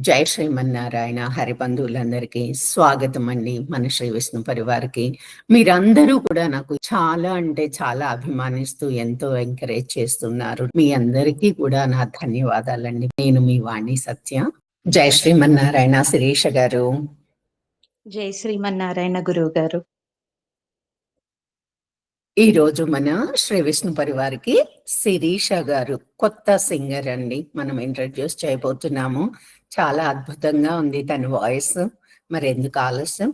జై శ్రీమన్నారాయణ హరిబంధువులందరికీ స్వాగతం అండి మన శ్రీ విష్ణు పరివారికి. మీరందరూ కూడా నాకు చాలా అంటే చాలా అభిమానిస్తూ ఎంతో ఎంకరేజ్ చేస్తున్నారు. మీ అందరికీ కూడా నా ధన్యవాదాలండి. నేను మీ వాణి సత్య. జై శ్రీమన్నారాయణ శిరీష గారు. జై శ్రీమన్నారాయణ గురువు గారు. ఈ రోజు మన శ్రీ విష్ణు పరివారికి శిరీష గారు కొత్త సింగర్ అండి. మనం ఇంట్రడ్యూస్ చేయబోతున్నాము. చాలా అద్భుతంగా ఉంది తన వాయిస్ మరి ఎందుకు ఆలస్యం?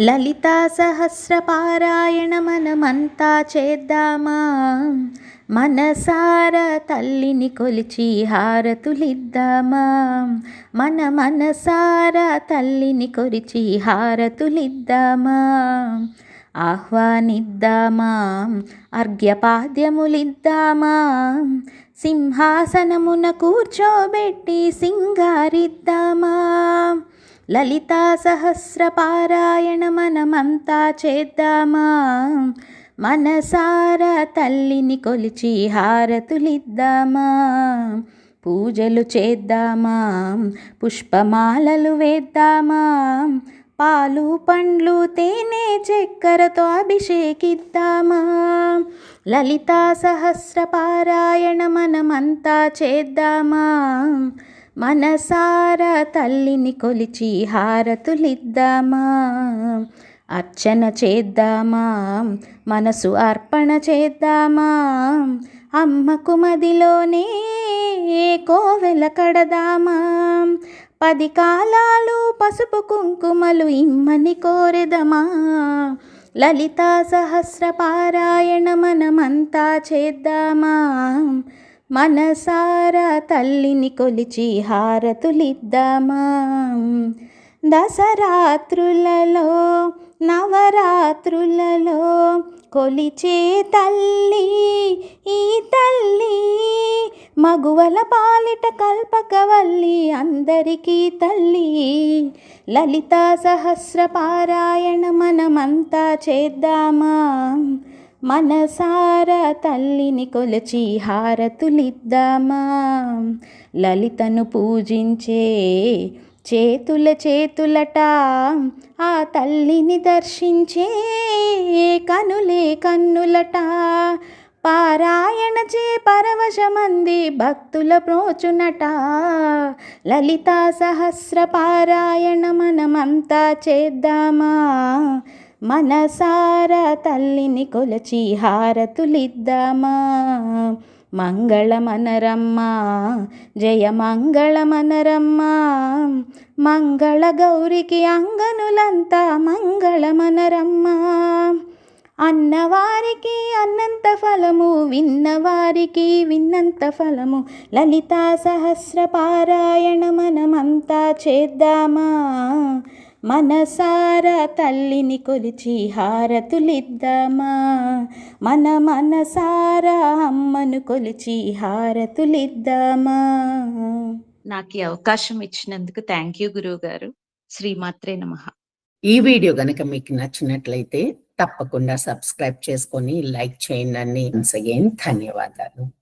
లలితా సహస్ర పారాయణ మనమంతా చేద్దామా? మనసార తల్లిని కొలిచి హారతులిద్దామా? మన మనసార తల్లిని కొలిచి హారతులిద్దామా? ఆహ్వానిద్దామా. అర్ఘ్యపాద్యములిద్దామా. సింహాసనమున కూర్చోబెట్టి సింగారిద్దామా. లలితా సహస్ర పారాయణ మనమంతా చేద్దామా. మనసార తల్లిని కొలిచి హారతులిద్దామా. పూజలు చేద్దామా. పుష్పమాలలు వేద్దామా. పాలు పండ్లు తేనె చక్కెరతో అభిషేకిద్దామా? లలితా సహస్ర పారాయణ మనమంతా చేద్దామా? మనసార తల్లిని కొలిచి హారతులిద్దామా? అర్చన చేద్దామా? మనసు అర్పణ చేద్దామా? అమ్మకు మదిలోనే కోవెల కడదామా? పది కాలాలు పసుపు కుంకుమలు ఇమ్మని కోరెదమా? లలితా సహస్ర పారాయణ మనమంతా చేద్దామా? మనసారా తల్లిని కొలిచి హారతులిద్దామా? దసరాత్రులలో నవరాత్రులలో కొలిచే తల్లి ఈ తల్లి మగువల పాలిట కల్పకవల్లి అందరికీ తల్లి. లలితా సహస్ర పారాయణ మనమంతా చేద్దామా? మనసార తల్లిని కొలచి హారతులిద్దామా? లలితను పూజించే చేతుల చేతులట ఆ తల్లిని దర్శించే కనులే కన్నులట. పారాయణ చే పరవశమంది భక్తుల ప్రోచునట. లలితా సహస్ర పారాయణ మనమంతా చేద్దామా? మనసార తల్లిని కొలచి హారతులిద్దామా? మంగళమనరమ్మ జయ మంగళమనరమ్మ. మంగళ గౌరికి అంగనులంతా మంగళమనరమ్మ. అన్నవారికి అన్నంత ఫలము విన్నవారికి విన్నంత ఫలము. లలితా సహస్ర పారాయణ మనమంతా చేద్దామా? మనసార తల్లిని కొలిచి హారతులిద్దామా? మన మనసార అమ్మను కొలిచి హారతులిద్దామా? నాకు ఈ అవకాశం ఇచ్చినందుకు థ్యాంక్ యూ గురువు గారు శ్రీమాత్రే నమ. ఈ వీడియో గనక మీకు నచ్చినట్లయితే తప్పకుండా సబ్స్క్రైబ్ చేసుకొని లైక్ చేయండి. వన్స్ అగైన్ ధన్యవాదాలు.